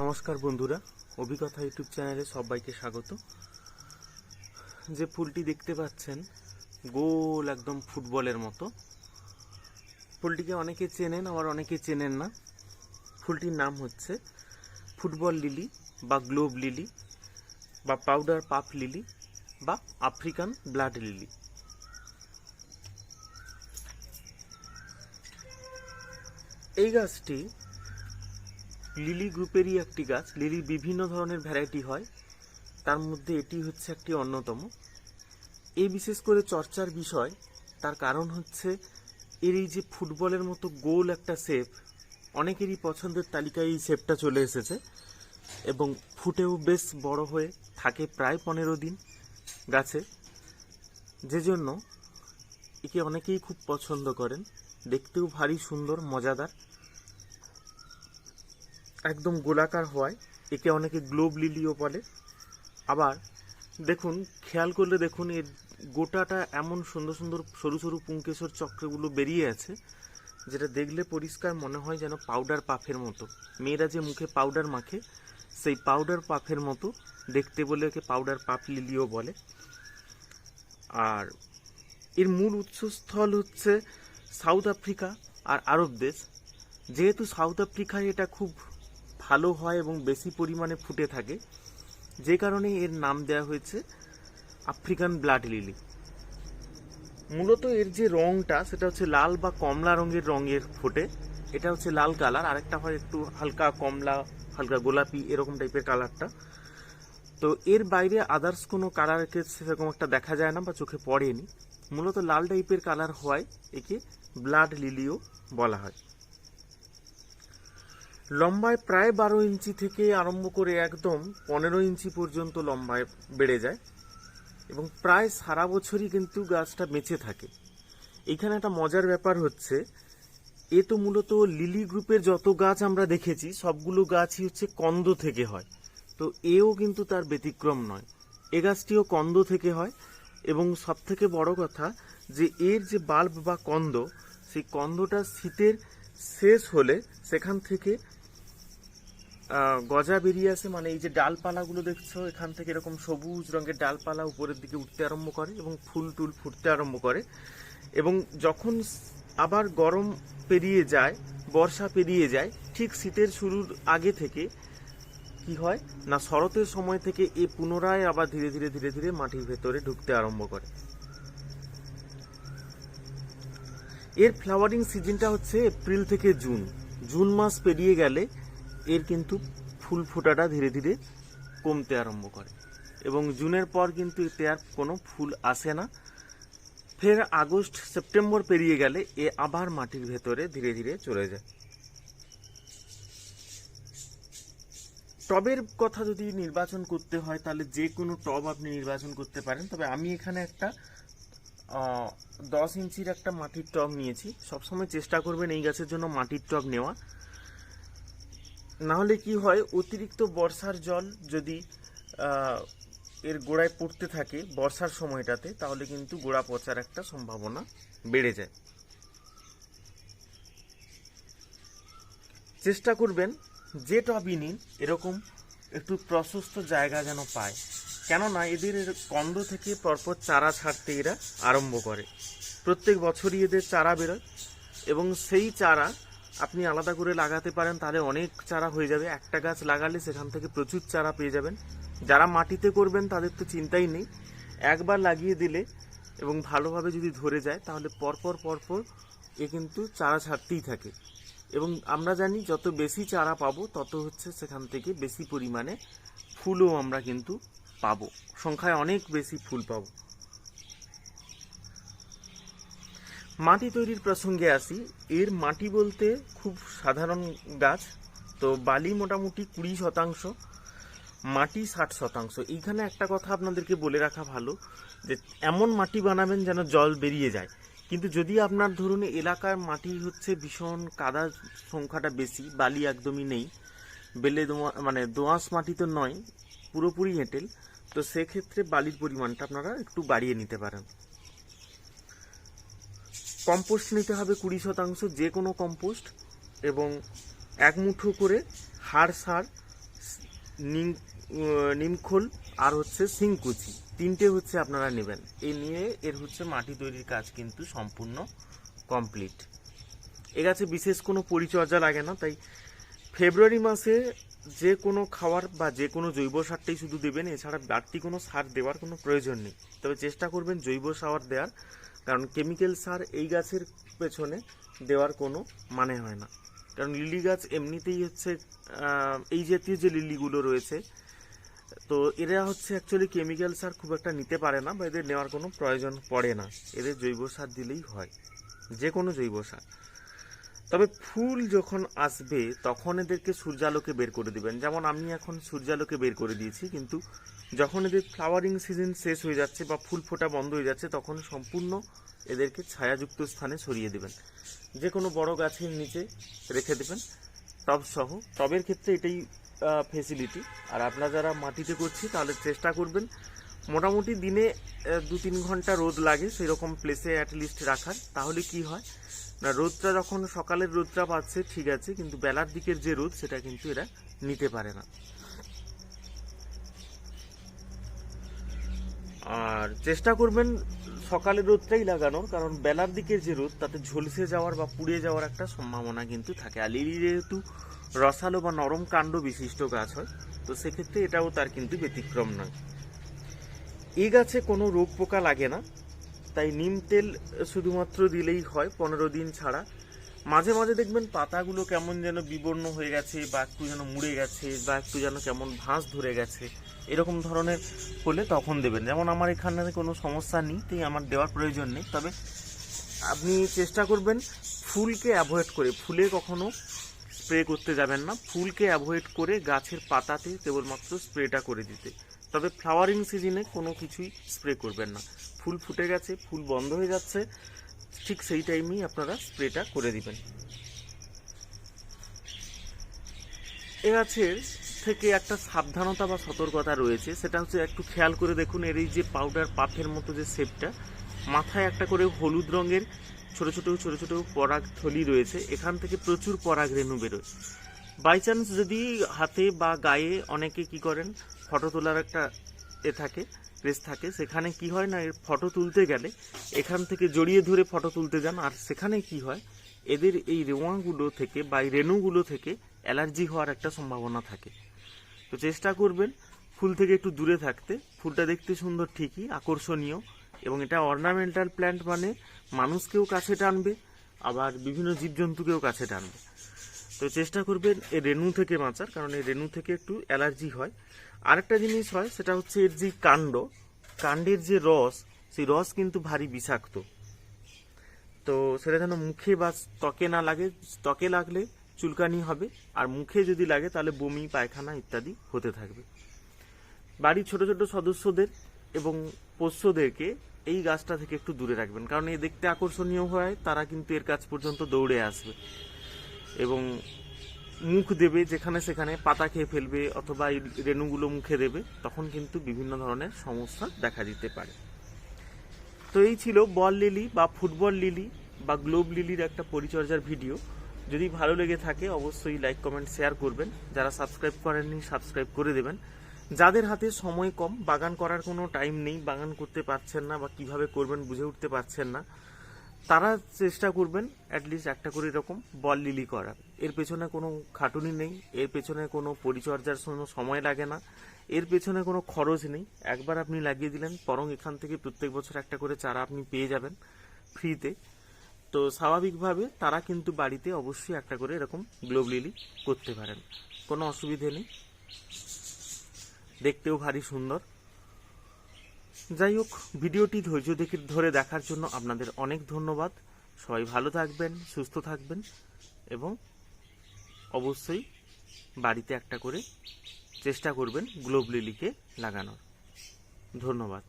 নমস্কার বন্ধুরা, অভিজ্ঞতা ইউটিউব চ্যানেলে সবাইকে স্বাগত। যে ফুলটি দেখতে পাচ্ছেন, গোল একদম ফুটবলের মতো। ফুলটিকে অনেকে চেনেন, আবার অনেকে চেনেন না। ফুলটির নাম হচ্ছে ফুটবল লিলি বা গ্লোব লিলি বা পাউডার পাপ লিলি বা আফ্রিকান ব্লাড লিলি। এই গাছটি লিলি গ্রুপেরই একটি গাছ। লিলির বিভিন্ন ধরনের ভ্যারাইটি হয়। তার মধ্যে এটি হচ্ছে একটি অন্যতম। এই বিশেষ করে চর্চার বিষয়, তার কারণ হচ্ছে এর এই যে ফুটবলের মতো গোল একটা শেপ অনেকেরই পছন্দের তালিকায় এই শেপটা চলে এসেছে এবং ফুটেও বেশ বড় হয়ে থাকে প্রায় পনেরো দিন গাছে। যে জন্য একে অনেকেই খুব পছন্দ করেন। দেখতেও ভারী সুন্দর, মজাদার। একদম গোলাকার হওয়ায় একে অনেকে গ্লোব লিলিও বলে। আবার দেখুন, খেয়াল করলে দেখুন, এর গোটাটা এমন সুন্দর সুন্দর সরু সরু পুঙ্কেশ্বর চক্রগুলো বেরিয়ে আছে, যেটা দেখলে পরিষ্কার মনে হয় যেন পাউডার পাফের মতো। মেয়েরা যে মুখে পাউডার মাখে, সেই পাউডার পাফের মতো, দেখতে বলে একে পাউডার পাফ লিলিও বলে। আর এর মূল উৎসস্থল হচ্ছে সাউথ আফ্রিকা আর আরব দেশ। যেহেতু সাউথ আফ্রিকায় এটা খুব ভালো হয় এবং বেশি পরিমাণে ফুটে থাকে। যে কারণে এর নাম দেওয়া হয়েছে আফ্রিকান ব্লাড লিলি। মূলত এর যে রংটা, সেটা হচ্ছে লাল বা কমলা রঙের রঙের ফোটে। এটা হচ্ছে লাল কালার, আরেকটা হয় একটু হালকা কমলা, হালকা গোলাপি, এরকম টাইপের কালারটা। তো এর বাইরে আদার্স কোনো কালারকে সেরকম একটা দেখা যায় না বা চোখে পড়েনি। মূলত লাল টাইপের কালার হওয়ায় একে ব্লাড লিলিও বলা হয়। লম্বায় প্রায় বারো ইঞ্চি থেকে আরম্ভ করে একদম পনেরো ইঞ্চি পর্যন্ত লম্বায় বেড়ে যায় এবং প্রায় সারা বছরই কিন্তু গাছটা বেঁচে থাকে। এখানে একটা মজার ব্যাপার হচ্ছে, এ তো মূলত লিলি গ্রুপের যত গাছ আমরা দেখেছি, সবগুলো গাছই হচ্ছে কন্দ থেকে হয়। তো এও কিন্তু তার ব্যতিক্রম নয়। এ গাছটিও কন্দ থেকে হয় এবং সব থেকে বড় কথা যে এর যে বাল্ব বা কন্দ, সেই কন্দটা শীতের শেষ হলে সেখান থেকে গজা বেরিয়ে আসে মানে এই যে ডালপালাগুলো দেখছ, এখান থেকে এরকম সবুজ রঙের ডালপালা উপরের দিকে উঠতে আরম্ভ করে এবং ফুল টুল ফুটতে আরম্ভ করে। এবং যখন আবার গরম পেরিয়ে যায়, বর্ষা পেরিয়ে যায়, ঠিক শীতের শুরুর আগে থেকে কি হয় না, শরতের সময় থেকে এ পুনরায় আবার ধীরে ধীরে ধীরে ধীরে মাটির ভেতরে ঢুকতে আরম্ভ করে। এর ফ্লাওয়ারিং সিজনটা হচ্ছে এপ্রিল থেকে জুন। জুন মাস পেরিয়ে গেলে এর কিন্তু ফুল ফোটাটা ধীরে ধীরে কমতে আরম্ভ করে। এবং জুনের পর কিন্তু এতে আর কোনো ফুল আসে না। ফের আগস্ট, সেপ্টেম্বর পেরিয়ে গেলে এ আবার মাটির ভেতরে ধীরে ধীরে চলে যায়। টবের কথা যদি নির্বাচন করতে হয়, তাহলে যে কোনো টব আপনি নির্বাচন করতে পারেন। তবে আমি এখানে একটা দশ ইঞ্চির একটা মাটির টব নিয়েছি। সবসময় চেষ্টা করবেন এই গাছের জন্য মাটির টব নেওয়া না হলে কি হয়, অতিরিক্ত বর্ষার জল যদি এর গোড়ায় পড়তে থাকে বর্ষার সময়টাতে, তাহলে কিন্তু গোড়া পচার একটা সম্ভাবনা বেড়ে যায়। চেষ্টা করবেন যে টবই নিন, এরকম একটু প্রশস্ত জায়গা যেন পায়। কেননা এদের কন্দ থেকে পরপর চারা ছাড়তে এরা আরম্ভ করে। প্রত্যেক বছরই এদের চারা বেরোয় এবং সেই চারা আপনি আলাদা করে লাগাতে পারেন, তাহলে অনেক চারা হয়ে যাবে। একটা গাছ লাগালে সেখান থেকে প্রচুর চারা পেয়ে যাবেন। যারা মাটিতে করবেন, তাদের তো চিন্তাই নেই। একবার লাগিয়ে দিলে এবং ভালোভাবে যদি ধরে যায়, তাহলে পরপর পরপর এ কিন্তু চারা ছাড়তেই থাকে। এবং আমরা জানি, যত বেশি চারা পাবো, তত হচ্ছে সেখান থেকে বেশি পরিমাণে ফুলও আমরা কিন্তু পাবো। সংখ্যায় অনেক বেশি ফুল পাবো। মাটি তৈরির প্রসঙ্গে আসি। এর মাটি বলতে খুব সাধারণ গাছ, তো বালি মোটামুটি কুড়ি শতাংশ, মাটি ষাট শতাংশ। এইখানে একটা কথা আপনাদেরকে বলে রাখা ভালো, যে এমন মাটি বানাবেন যেন জল বেরিয়ে যায়। কিন্তু যদি আপনার ধরুন এলাকার মাটি হচ্ছে ভীষণ কাদা সংখ্যাটা বেশি, বালি একদমই নেই, বেলে মানে দোআঁশ মাটি তো নয়, পুরোপুরি হেঁটেল তো সেক্ষেত্রে বালির পরিমাণটা আপনারা একটু বাড়িয়ে নিতে পারেন। কম্পোস্ট নিতে হবে কুড়ি শতাংশ যে কোনো কম্পোস্ট এবং এক মুঠো করে হাড় সার, নিম নিমখোল আর হচ্ছে সিংকুচি তিনটে হচ্ছে আপনারা নেবেন। এই নিয়ে এর হচ্ছে মাটি তৈরির কাজ কিন্তু সম্পূর্ণ কমপ্লিট। এ গাছে বিশেষ কোনো পরিচর্যা লাগে না, তাই ফেব্রুয়ারি মাসে যে কোনো খাবার বা যে কোনো জৈব সারটাই শুধু দেবেন, এছাড়া বাড়তি কোনো সার দেওয়ার কোনো প্রয়োজন নেই। তবে চেষ্টা করবেন জৈব সার দেওয়ার। কারণ কেমিক্যাল সার এই গাছের পেছনে দেওয়ার কোনো মানে হয় না। কারণ লিলি গাছ এমনিতেই হচ্ছে এই জাতীয় যে লিলিগুলো রয়েছে, তো এরা হচ্ছে অ্যাকচুয়ালি কেমিক্যাল সার খুব একটা নিতে পারে না বা এদের নেওয়ার কোনো প্রয়োজন পড়ে না। এদের জৈব সার দিলেই হয় যে কোনো জৈব সার। তবে ফুল যখন আসবে, তখন এদেরকে সূর্যালোকে বের করে দিবেন। যেমন আমি এখন সূর্যালোকে বের করে দিয়েছি, কিন্তু যখন এদের ফ্লাওয়ারিং সিজন শেষ হয়ে যাচ্ছে বা ফুল ফোটা বন্ধ হয়ে যাচ্ছে, তখন সম্পূর্ণ এদেরকে ছায়াযুক্ত স্থানে সরিয়ে দেবেন। যে কোনো বড় গাছের নিচে রেখে দেবেন। টব সহ টবের ক্ষেত্রে এটাই ফেসিলিটি আর আপনারা যারা মাটিতে করছি, তাহলে চেষ্টা করবেন, মোটামুটি দিনে দু তিন ঘণ্টা রোদ লাগে সেই রকম প্লেসে অ্যাটলিস্ট রাখার। তাহলে কি হয় না, রোদটা যখন সকালের রোদটা পাচ্ছে, ঠিক আছে, কিন্তু বেলার দিকের যে রোদ, সেটা কিন্তু এরা নিতে পারে না। আর চেষ্টা করবেন সকালের রোদটাই লাগানোর, কারণ বেলার দিকের যে রোদ, তাতে ঝলসে যাওয়ার বা পুড়ে যাওয়ার একটা সম্ভাবনা কিন্তু থাকে। আর লিলি যেহেতু রসালো বা নরম কাণ্ড বিশিষ্ট গাছ হয়, তো সেক্ষেত্রে এটাও তার কিন্তু ব্যতিক্রম নয়। এই গাছে কোনো রোগ পোকা লাগে না। তাই নিম তেল শুধুমাত্র দিলেই হয়, পনেরো দিন ছাড়া। মাঝে মাঝে দেখবেন পাতাগুলো কেমন যেন বিবর্ণ হয়ে গেছে বা একটু যেন মুড়ে গেছে বা একটু যেন কেমন ভাঁজ ধরে গেছে, এরকম ধরনের হলে তখন দেবেন। যেমন আমার এখানে কোনো সমস্যা নেই, তাই আমার দেওয়ার প্রয়োজন নেই। তবে আপনি চেষ্টা করবেন ফুলকে অ্যাভয়েড করে, ফুলে কখনো স্প্রে করতে যাবেন না। ফুলকে অ্যাভয়েড করে গাছের পাতাতে কেবলমাত্র স্প্রেটা করে দিতে। তবে ফ্লাওয়ারিং সিজনে কোনো কিছুই স্প্রে করবেন না। ফুল ফুটে গেছে, ফুল বন্ধ হয়ে যাচ্ছে, ঠিক সেই টাইমেই আপনারা স্প্রেটা করে দিবেন। এ গাছের থেকে একটা সাবধানতা বা সতর্কতা রয়েছে, সেটা হচ্ছে একটু খেয়াল করে দেখুন, এর এই যে পাউডার পাথের মতো যে শেপটা মাথায় একটা করে হলুদ রঙের ছোট ছোট ছোট ছোট পরাগ থলি রয়েছে, এখান থেকে প্রচুর পরাগ রেণু বেরোয়। বাই চান্স যদি হাতে বা গায়ে অনেকে কি করেন ফটো তোলার একটা এ থাকে প্রেস থাকে, সেখানে কি হয় না, এর ফটো তুলতে গেলে এখান থেকে জড়িয়ে ধরে ফটো তুলতে যান, আর সেখানে কি হয়, এদের এই রেওয়াগুলো থেকে বা এই রেণুগুলো থেকে অ্যালার্জি হওয়ার একটা সম্ভাবনা থাকে। তো চেষ্টা করবেন ফুল থেকে একটু দূরে থাকতে, ফুলটা দেখতে সুন্দর ঠিকই, আকর্ষণীয়, এবং এটা অর্নামেন্টাল প্ল্যান্ট মানে মানুষকেও কাছে টানবে, আবার বিভিন্ন জীবজন্তুকেও কাছে টানবে। তো চেষ্টা করবেন এই রেণু থেকে বাঁচার, কারণ এই রেণু থেকে একটু অ্যালার্জি হয়। আরেকটা জিনিস হয়, সেটা হচ্ছে এর যে কাণ্ড, কাণ্ডের যে রস, সেই রস কিন্তু ভারী বিষাক্ত। তো সেটা যেন মুখে বা ত্বকে না লাগে, ত্বকে লাগলে চুলকানি হবে, আর মুখে যদি লাগে তাহলে বমি, পায়খানা ইত্যাদি হতে থাকবে। বাড়ির ছোট ছোট সদস্যদের এবং পোষ্যদেরকে এই গাছটা থেকে একটু দূরে রাখবেন, কারণ এ দেখতে আকর্ষণীয় হয়, তারা কিন্তু এর কাছ পর্যন্ত দৌড়ে আসবে। এবং মুখ দেবে যেখানে সেখানে, পাতা খেয়ে ফেলবে অথবা এই রেণুগুলো মুখে দেবে, তখন কিন্তু বিভিন্ন ধরনের সমস্যা দেখা দিতে পারে। তো এই ছিল বল লিলি বা ফুটবল লিলি বা গ্লোব লিলির একটা পরিচর্যার ভিডিও। যদি ভালো লেগে থাকে, অবশ্যই লাইক, কমেন্ট, শেয়ার করবেন। যারা সাবস্ক্রাইব করেননি, সাবস্ক্রাইব করে দেবেন। যাদের হাতে সময় কম, বাগান করার কোনো টাইম নেই, বাগান করতে পারছেন না বা কীভাবে করবেন বুঝে উঠতে পারছেন না তারা চেষ্টা করবেন অ্যাটলিস্ট একটা করে এরকম বল লিলি করার। এর পেছনে কোনো খাটুনি নেই, এর পেছনে কোনো পরিচর্যার কোনো সময় লাগে না, এর পেছনে কোনো খরচ নেই। একবার আপনি লাগিয়ে দিলেন, বরং এখান থেকে প্রত্যেক বছর একটা করে চারা আপনি পেয়ে যাবেন ফ্রিতে তো স্বাভাবিকভাবে তারা কিন্তু বাড়িতে অবশ্যই একটা করে এরকম গ্লোব লিলি করতে পারেন। কোনো অসুবিধে নেই। দেখতেও ভারী সুন্দর। যাই হোক ভিডিওটি ধৈর্য দেখে ধরে দেখার জন্য আপনাদের অনেক ধন্যবাদ। সবাই ভালো থাকবেন, সুস্থ থাকবেন এবং অবশ্যই বাড়িতে একটা করে চেষ্টা করবেন গ্লোব লিলিকে লাগানোর। ধন্যবাদ।